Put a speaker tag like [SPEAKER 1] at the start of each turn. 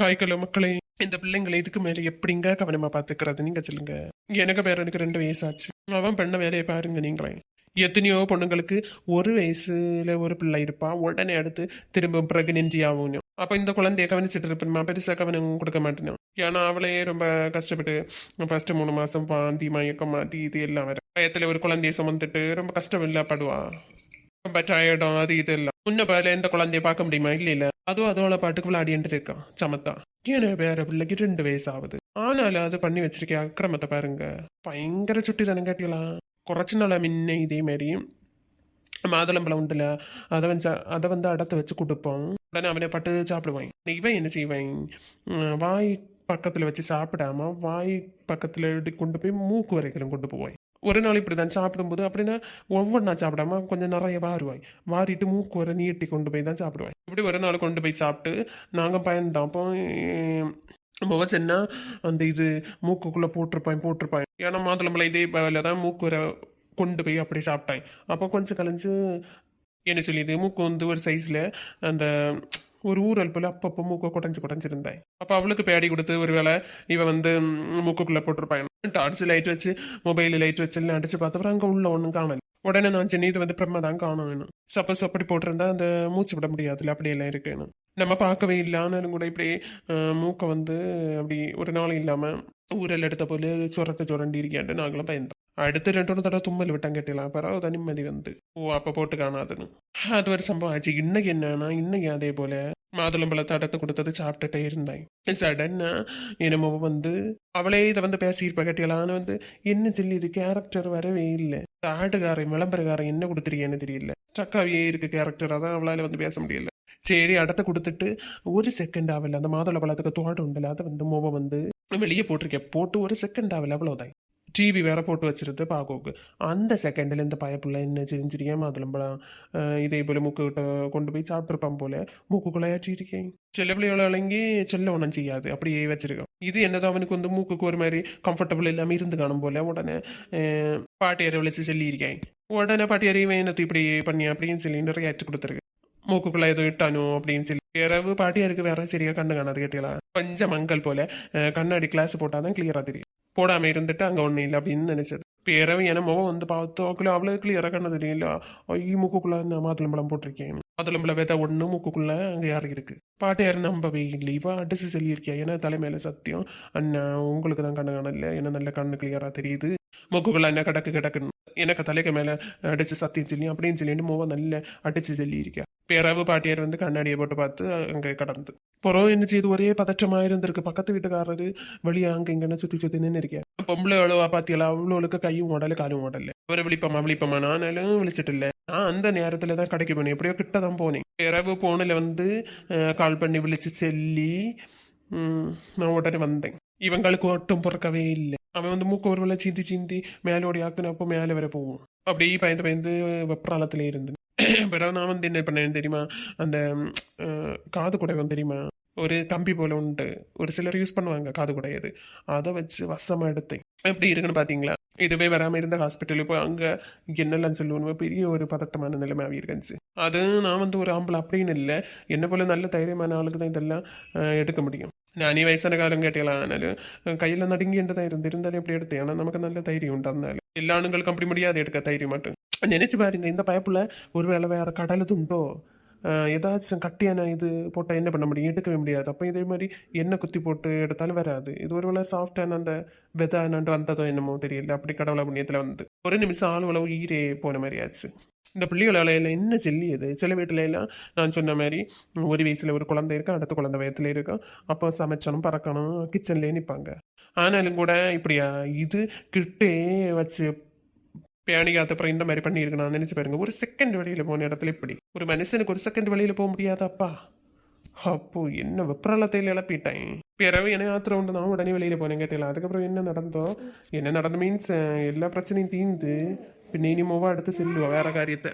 [SPEAKER 1] காய்கள மக்களை இந்த பிள்ளைங்களை இதுக்கு மேல எப்படிங்க கவனமா பாத்துக்கிறது நீங்க சொல்லுங்க. எனக்கு பேர் எனக்கு ரெண்டு வயசாச்சு. அவன் பண்ண வேலையை பாருங்க நீங்களே. எத்தனையோ பொண்ணுங்களுக்கு ஒரு வயசுல ஒரு பிள்ளை இருப்பா. உடனே அடுத்து திரும்ப பிரெக்னென்சி ஆகும் அப்ப இந்த குழந்தைய கவனிச்சுட்டு இருப்பேன் பெருசா கவனம் கொடுக்க மாட்டேன். ஏன்னா அவளே ரொம்ப கஷ்டப்பட்டு ஃபர்ஸ்ட் மூணு மாசம் வாந்தி மயக்கம் அது இது எல்லாம் வர பயத்துல ஒரு குழந்தைய சுமந்துட்டு ரொம்ப கஷ்டம் இல்லப்படுவா ரொம்ப டயர்டும் அது இது எல்லாம். முன்ன பேர எந்த குழந்தைய பார்க்க முடியுமா? இல்ல இல்ல அதுவும் அதோட பாட்டுக்கு விளையாடிட்டு இருக்கான் சமத்தா ஏன்னா வேற பிள்ளைக்கு ரெண்டு வயசு ஆகுது ஆனாலும் அது பண்ணி வச்சிருக்கேன் அக்கிரமத்தை பாருங்க பயங்கர சுட்டி தானே கேட்டீங்களா കുറച്ച് നാളെ മുന്നേ ഇതേമാതിരി மாதுளம்பழம் உண்டுல அதை வந்து அதை வந்து அடத்து வச்சு கொடுப்போம் உடனே அவனை பட்டு சாப்பிடுவான் இவன் என்ன செய்வான் உம், வாய் பக்கத்தில் வச்சு சாப்பிடாம வாய் பக்கத்தில் இப்படி கொண்டு போய் மூக்கு வரைக்கும் கொண்டு போவான் ஒரு நாள் இப்படி தான் சாப்பிடும்போது அப்படின்னா ஒவ்வொன்றா சாப்பிடாம கொஞ்சம் நிறைய வாருவாய். வாரிட்டு மூக்கு வரை நீட்டி கொண்டு போய் தான் சாப்பிடுவாய். இப்படி ஒரு நாள் கொண்டு போய் சாப்பிட்டு நாங்கள் பயந்தோம் அப்போ முகம் என்ன அந்த இது மூக்குக்குள்ளே போட்டிருப்பான் போட்டிருப்பான் ஏன்னா மாதுளம்பழம் இதே வேலை தான் மூக்கு வர கொண்டு போய் அப்படி சாப்பிட்டான் அப்போ கொஞ்சம் கலைஞ்சு என்ன சொல்லியது? மூக்கு வந்து ஒரு சைஸில் அந்த ஒரு ஊரல் போல அப்பப்போ மூக்கை குடஞ்சி குடஞ்சிருந்தேன் அப்போ அவளுக்கு பேடி கொடுத்து ஒரு வேளை இவன் வந்து மூக்குக்குள்ளே போட்டிருப்பான் டார்ச் லைட் வச்சு மொபைல் லைட் வச்சு எல்லாம் அடிச்சு பார்த்தப்பறம் அங்கே உள்ள ஒன்றும் காணல. உடனே நான் சென்னை இது வந்து பிரம்ம தான் காணணும். சப்போஸ் அப்படி போட்டிருந்தா அந்த மூச்சு விட முடியாதுல்ல அப்படியெல்லாம் இருக்குன்னு. நம்ம பார்க்கவே இல்லானாலும் கூட இப்படி மூக்கை வந்து அப்படி ஒரு நாள் இல்லாமல் ஊரில் எடுத்த போல சுரட்டு சுரண்டி இருக்கியாண்டு நாங்களும் பயந்தோம் அடுத்து ரெண்டு மூணு தடவை தும்மல் விட்டாங்க கேட்டலாம் பிறகு தான் நிம்மதி வந்து ஓ அப்போ போட்டு காணாதுன்னு அது ஒரு சம்பவம் ஆச்சு இன்னைக்கு என்னன்னா இன்னைக்கு அதே போல மாதுளம்பழத்தை அடுத்து கொடுத்தது சாப்பிட்டுட்டே இருந்தேன் சடன்னா என்னமோ வந்து அவளே இதை வந்து பேசியிருப்பா கேட்டியலான்னு வந்து என்ன சொல்லி இது கேரக்டர் வரவே இல்லை ஆட்டுக்காரன் விளம்பரக்காரன் என்ன கொடுத்துருக்கேன்னு தெரியல சக்காவியே இருக்கு கேரக்டர் அதான் அவளால வந்து பேச முடியல சரி அடத்தை கொடுத்துட்டு ஒரு செகண்ட் ஆகல அந்த மாதுளை பழத்துக்கு தோட்டம் உண்டல அதை வந்து மோவ வந்து வெளியே போட்டிருக்கேன் போட்டு ஒரு செகண்ட் ஆகல அவ்வளவுதான் டிவி வேற போட்டு வச்சிருது பாக்கோக்கு. அந்த செகண்டில் இந்த பயப்புள்ள என்ன செஞ்சிருக்கேன் மாதுளம்பழம் இதே போல மூக்குகிட்ட கொண்டு போய் சாப்பிட்ருப்பான் போல. மூக்குக்குள்ளையாச்சிருக்கேன் சில பிள்ளைகளெங்கி செல்ல ஒன்றும் செய்யாது. அப்படியே வச்சிருக்கோம் இது என்னதோ அவனுக்கு வந்து மூக்குக்கு ஒரு மாதிரி கம்ஃபர்டபுள் இல்லாமல் இருந்து காணும் போல. உடனே பாட்டியாரை விழிச்சு சொல்லியிருக்கேன். உடனே பாட்டியாரை என்னத்தை இப்படி பண்ணி அப்படின்னு சொல்லி நிறைய ஏற்று கொடுத்துருக்கு. மூக்குக்குள்ள ஏதோ இட்டானோ அப்படின்னு சொல்லி. இரவு பாட்டியாருக்கு வேற சரியா கண்ணு காணாது கேட்டீங்களா? கொஞ்சம் மங்கள் போல. கண்ணாடி கிளாஸ் போட்டாதான் கிளியரா தெரியும். போடாம இருந்துட்டு அங்க ஒண்ணு இல்லை அப்படின்னு நினைச்சது. பிறவு என முகம் வந்து பார்த்தோக்குள்ள அவ்வளோ கிளியரா கண்ணு தெரியல ஐயோ மூக்குக்குள்ளே நான் மாதுளம்பழம் போட்டிருக்கேன். மாதுளம்பழம் விதை ஒண்ணு மூக்குக்குள்ள அங்க யாரு இருக்கு? யாரும் நம்பவே இல்லை. இவ அடிச்சு சொல்லியிருக்கியா? ஏன்னா தலைமையில சத்தியம்? அண்ணா உங்களுக்கு தான் கண்ணு காணல. என்ன நல்ல கண்ணு கிளியரா தெரியுது? மூக்குக்குள்ளே என்ன கிடக்கு கிடக்குன்னு. எனக்கு தலைக்கு மேல அடிச்சு சத்தியம் சொல்லி அப்படின்னு சொல்லிட்டு மூவ நல்ல அடிச்சு சொல்லியிருக்கா பிறவு பாட்டியார் வந்து கண்ணாடியை போட்டு பார்த்து அங்கே கடந்து புறம் என்ன செய்து ஒரே பதற்றமாக இருந்திருக்கு பக்கத்து வீட்டுக்காரரு வெளியே அங்கே இங்கன்னு சுற்றி சுற்றி நின்று இருக்கேன் பொம்பளை அவ்வளவா பாத்தியல அவ்வளோளுக்கு கையும் ஓடல காலும் ஓடல அவரை விழிப்பமா விழிப்பமா நானும் விழிச்சிட்டு இல்ல நான் அந்த நேரத்தில் தான் கடைக்கு போனேன் எப்படியோ கிட்ட தான் போனேன் பிறகு போனில் வந்து கால் பண்ணி விழிச்சு செல்லி நான் உடனே வந்தேன் இவங்களுக்கு ஒட்டும் பிறக்கவே இல்லை அவன் வந்து மூக்கு ஒரு வேளை சிந்தி சிந்தி மேலோடி ஆக்குனப்போ மேலே வர போவோம் அப்படியே பயந்து பயந்து வெப்ராளத்துல இருந்து பிறகு நான் வந்து என்ன பண்ணேன் தெரியுமா அந்த காது குடைவன் தெரியுமா ஒரு கம்பி போல உண்டு ஒரு சிலர் யூஸ் பண்ணுவாங்க காது குடையது அதை வச்சு வசமா எடுத்தேன் எப்படி இருக்குன்னு பாத்தீங்களா இதுவே வராம இருந்த ஹாஸ்பிட்டலுக்கு போய் அங்க என்னெல்லாம் சொல்லுவோம் பெரிய ஒரு பதட்டமான நிலைமை இருந்துச்சு அது நான் வந்து ஒரு ஆம்பளை அப்படின்னு இல்லை என்ன போல நல்ல தைரியமான ஆளுக்கு தான் இதெல்லாம் எடுக்க முடியும் நானே வயசான காலம் கேட்டலாம் ஆனாலும் கையில் நடுங்கிட்டு தான் இருந்து இருந்தாலும் எப்படி எடுத்தேன் ஆனால் நமக்கு நல்ல தைரியம் உண்டு அதனால எல்லா ஆணுங்களுக்கும் அப்படி முடியாது எடுக்க தைரியம் மட்டும் நினைச்சு பாருங்க இந்த பயப்புல ஒருவேளை வேற கடலுது உண்டோ அஹ், ஏதாச்சும் கட்டியான இது போட்டால் என்ன பண்ண முடியும் எடுக்கவே முடியாது அப்போ இதே மாதிரி எண்ணெய் குத்தி போட்டு எடுத்தாலும் வராது இது ஒருவேளை சாஃப்டான அந்த விதை என்னாண்டு வந்ததோ என்னமோ தெரியல அப்படி கடவுள புண்ணியத்தில் வந்து ஒரு நிமிஷம் ஆள் உழவு ஈரே போன மாதிரி ஆச்சு இந்த பிள்ளைகளால என்ன சொல்லியது? சில வீட்டில எல்லாம் நான் சொன்ன மாதிரி ஒரு வயசுல ஒரு குழந்தை இருக்கா அடுத்த குழந்தை வயத்துல இருக்கும் அப்போ சமைச்சணும் பறக்கணும் கிச்சன்லேயே நிற்பாங்க ஆனாலும் கூட இப்படியா இது கிட்டே வச்சு பேணிக்காத்த அப்புறம் இந்த மாதிரி பண்ணியிருக்கணும். நான் பாருங்க ஒரு செகண்ட் வெளியில் போன இடத்துல இப்படி. ஒரு மனுஷனுக்கு ஒரு செகண்ட் வழியில் போக முடியாதாப்பா. அப்போ என்ன வெப்பரலத்தையில் இழப்பிட்டேன். பிறகு என்ன ஆத்திரம் உண்டு நான் உடனே வெளியில் போனேன் கேட்டல அதுக்கப்புறம் என்ன நடந்தோ என்ன நடந்த மீன்ஸ் எல்லா பிரச்சனையும் தீர்ந்து பின்ன இனிமோவா எடுத்து செல்லுவா வேற காரியத்தை